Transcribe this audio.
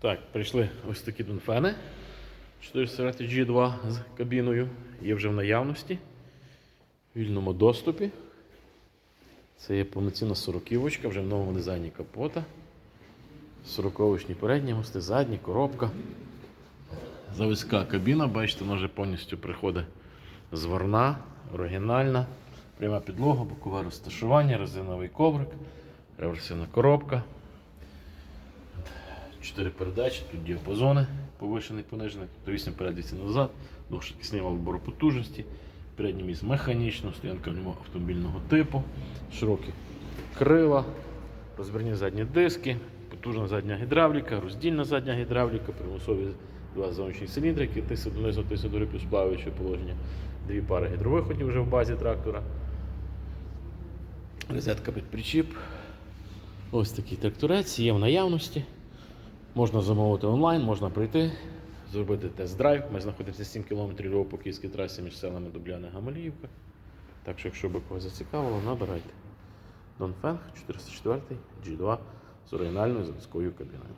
Так, прийшли ось такі донфени. 440 G2 з кабіною. Є вже в наявності. В вільному доступі. Це є повноцінна сороківочка, вже в новому дизайні капота. Сороковочні передні мости, задні, коробка. Заводська кабіна, бачите, вона вже повністю приходить зварна, оригінальна, пряма підлога, бокове розташування, резиновий коврик, реверсивна коробка. Чотири передачі, тут діапазони, повишений, понижений, то 8 вперед, 8 назад, двохшвидкісний вал вибору потужності, передній міст механічно, стоянка в ньому автомобільного типу, широкі крила, розбірні задні диски, потужна задня гідравліка, роздільна задня гідравліка, примусові два зовнішні циліндри, які донизу, тисять до плюс плаваюче положення, дві пари гідровиходів вже в базі трактора, розетка під причіп. Ось такий тракторець є в наявності. Можна замовити онлайн, можна прийти, зробити тест-драйв. Ми знаходимося 7 км по київській трасі між селами Дубляна Гамаліївка. Так що, якщо би когось зацікавило, набирайте. Донфенг 404 G2 з оригінальною заводською кабіною.